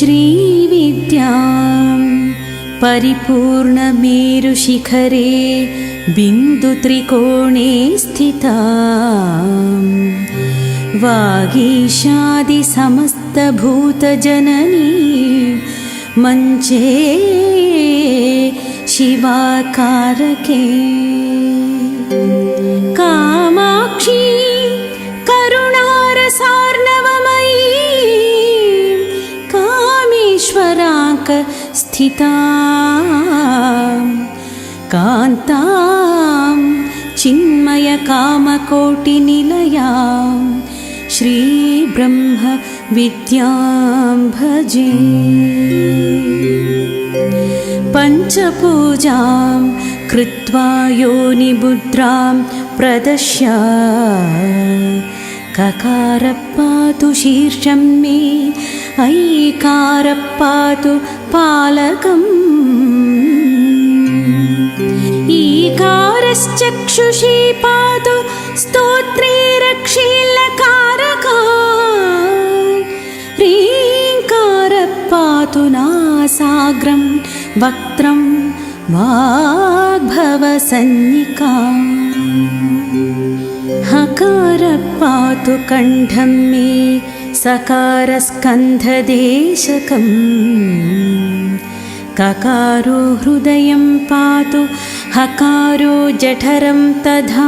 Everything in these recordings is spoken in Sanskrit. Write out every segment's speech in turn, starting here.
श्रीविद्यां परिपूर्णमेरुशिखरे बिन्दुत्रिकोणे स्थिता वागीशादिसमस्तभूतजननी मञ्चे शिवाकारके स्थिता कान्तां चिन्मयकामकोटिनिलयां श्रीब्रह्म विद्यां भजे। पञ्चपूजां कृत्वा योनिमुद्रां प्रदश्य। ककारपातु शीर्षं मे ऐकारपातु पालकम्। ईकारश्चक्षुषी पातु स्तोत्रे रक्षीलकारका ह्रीङ्कारपातु नासाग्रं वक्त्रं वाग्भवसन्निका हकारपातु कण्ठं मे सकारस्कन्धदेशकम्। ककारो हृदयं पातु हकारो जठरं तथा।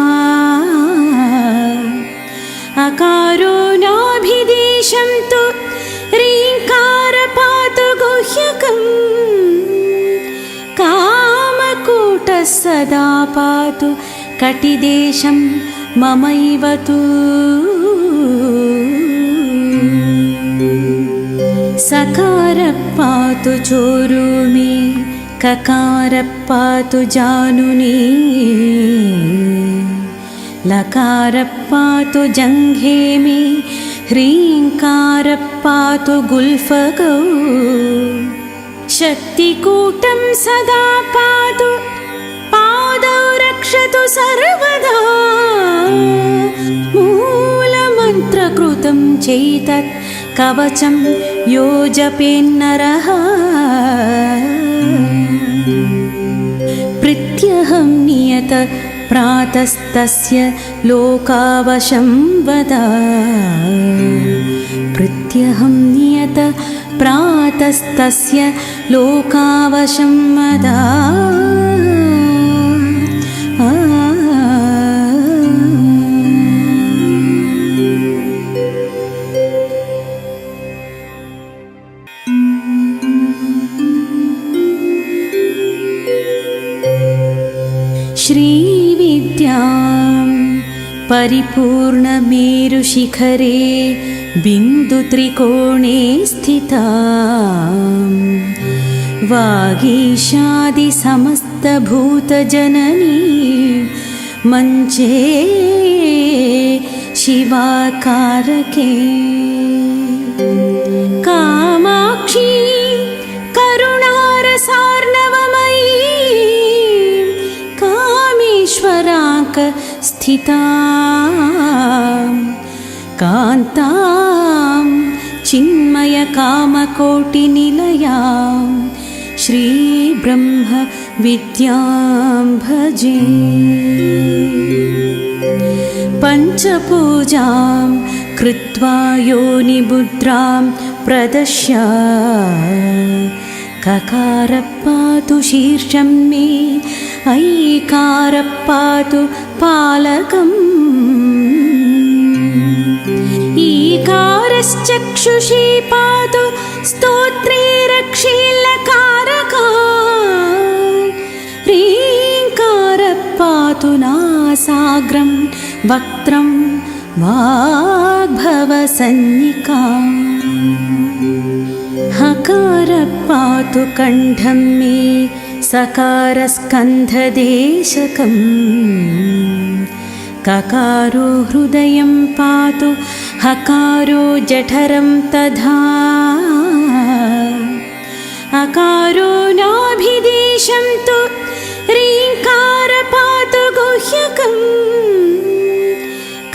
अकारो नाभिदेशं तु ह्रीङ्कार पातु गुह्यकम्। कामकूटः सदा पातु कटिदेशं ममैव तु पातु चोरुमि ककारः पातु जानुनी लकारः पातु जङ्घे मे ह्रीङ्कारः पातु गुल्फगौ शक्तिकूटं सदा पातु पादौ रक्षतु सर्वदा मूलमन्त्रकृतं चैतत् कवचं यो जपेन्नरः प्रत्यहं नियत प्रातस्तस्य लोकावशं वद। प्रत्यहं नियत प्रातस्तस्य लोकावशं वद श्रीविद्यां परिपूर्णमेरुशिखरे बिन्दुत्रिकोणे स्थिता वागीशादिसमस्तभूतजननी मञ्चे शिवाकारके स्थिता कान्तां चिन्मयकामकोटिनिलयां श्रीब्रह्म विद्यां भजे। पञ्चपूजां कृत्वा योनिमुद्रां प्रदश्य। ककारः पातु शीर्षं मे ऐकारः पातु पालकम् ईकारश्चक्षुषी पातु स्तोत्रे रक्षीलकारका ह्रीङ्कारः पातु नासाग्रं वक्त्रं वाग्भवसन्निका हकारः पातु कण्ठं मे सकारस्कन्धदेशकम्। ककारो हृदयं पातु हकारो जठरं तथा। अकारो नाभिदेशं तु ह्रीङ्कार पातु गुह्यकम्।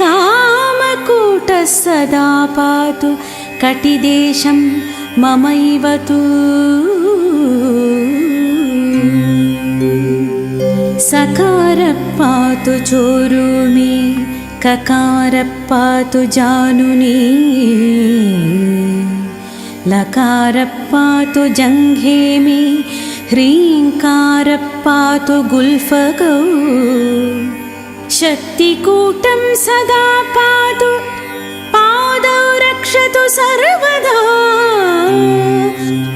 कामकूटः सदा पातु कटिदेशं ममैव तु सकार पातु चोरुमि ककार पातु जानुनी लकार पातु जङ्घे मे ह्रीङ्कार पातु गुल्फगौ शक्तिकूटं सदा पातु पादौ रक्षतु सर्वदा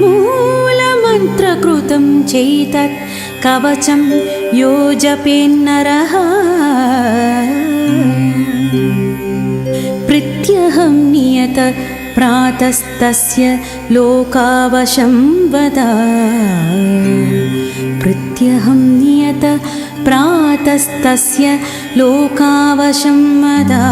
मूलमन्त्रकृतं चैतत् कवचं यो जपेन्नरः प्रत्यहं नियत प्रातस्तस्य लोकावशं वद। प्रत्यहं नियत प्रातस्तस्य लोकावशं वदा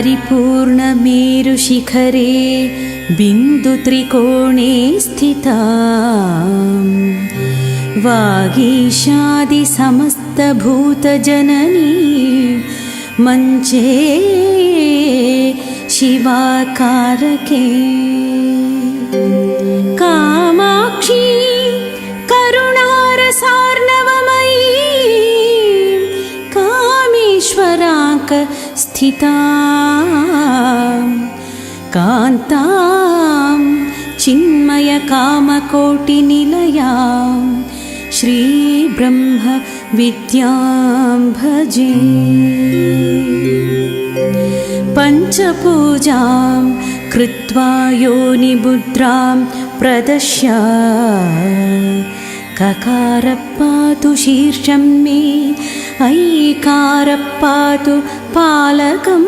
परिपूर्णमेरुशिखरे बिन्दुत्रिकोणे स्थिता वागीशादिसमस्तभूतजननी मञ्चे शिवाकारके स्थिता कान्तां चिन्मयकामकोटिनिलयां श्रीब्रह्मविद्यां भजे। पञ्चपूजां कृत्वा योनिमुद्रां प्रदश्य। ककार पातु शीर्षं मे ऐकार पातु पालकम्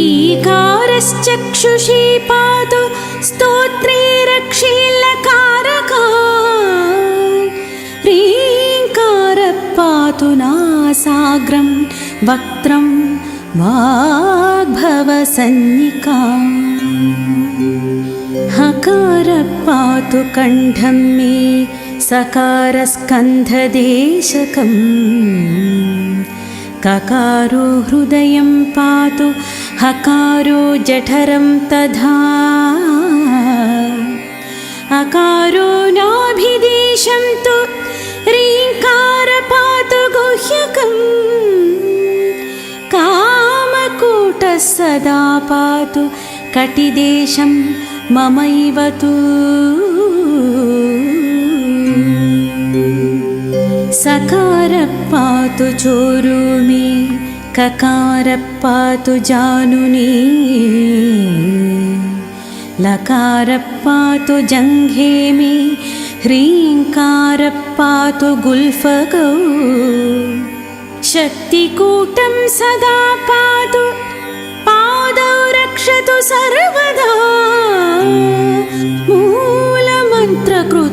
ईकारश्चक्षुषी पातु स्तोत्रे रक्षीलकारका ह्रीङ्कार पातु नासाग्रं वक्त्रं वाग्भवसन्निका हकार पातु कण्ठं मे सकारस्कन्धदेशकम्। ककारो हृदयं पातु हकारो जठरं तथा। अकारो नाभिदेशं तु ह्रीङ्कार पातु गुह्यकम्। कामकूटः सदा पातु कटिदेशं ममैव तु सकार पातु चोरुमि ककार पातु जानुनी लकार पातु जङ्घे मे ह्रीङ्कार पातु गुल्फगौ। शक्तिकूटं सदा पातु पादौ रक्षतु सर्वदा